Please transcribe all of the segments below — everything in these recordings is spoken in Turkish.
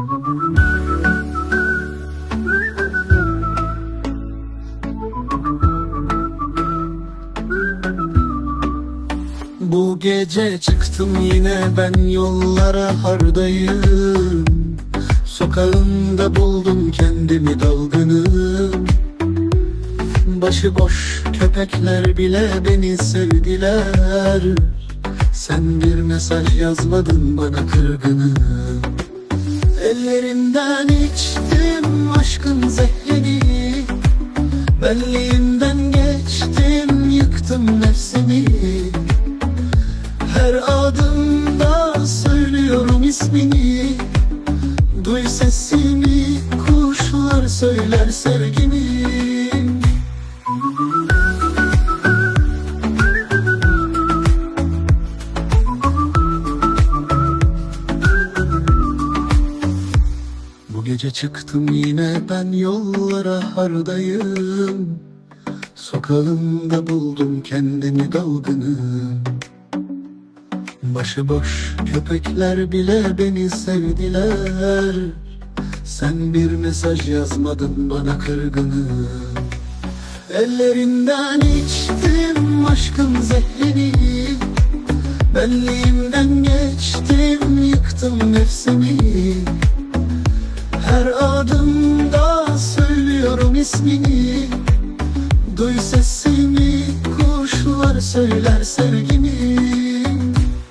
Bu gece çıktım yine ben yollara hardayım. Sokağında buldum kendimi dalgınım Başıboş köpekler bile beni sevdiler. Sen bir mesaj yazmadın bana kırgınım Ellerinden içtim aşkın zehrini Benliğimden geçtim yıktım nefsimi. Her adımda söylüyorum ismini. Duy sesimi kuşlar söyler sevgimi gece çıktım yine ben yollara hardayım. Sokağında buldum kendimi dalgınım Başıboş köpekler bile beni sevdiler. Sen bir mesaj yazmadın bana kırgınım Ellerinden içtim aşkın zehrini Benliğimden geçtim yıktım nefsimi ismini Duy sesimi kuşlar söyler sevgimi.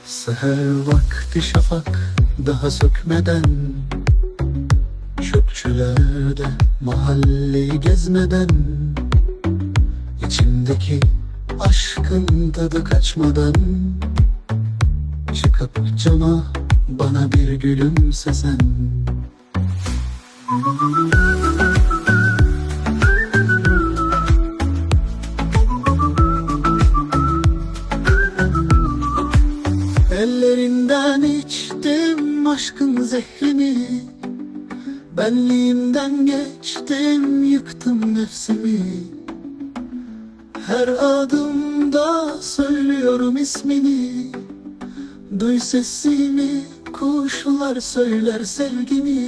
Seher vakti şafak daha sökmeden Çöpçülerde mahalleyi gezmeden içimdeki aşkın tadı kaçmadan Çıkıp cama bana bir gülümsesen. Ellerinden aşkın zehrini Benliğimden geçtim yıktım nefsimi. Her adımda söylüyorum ismini. Duy sesimi kuşlar söyler sevgimi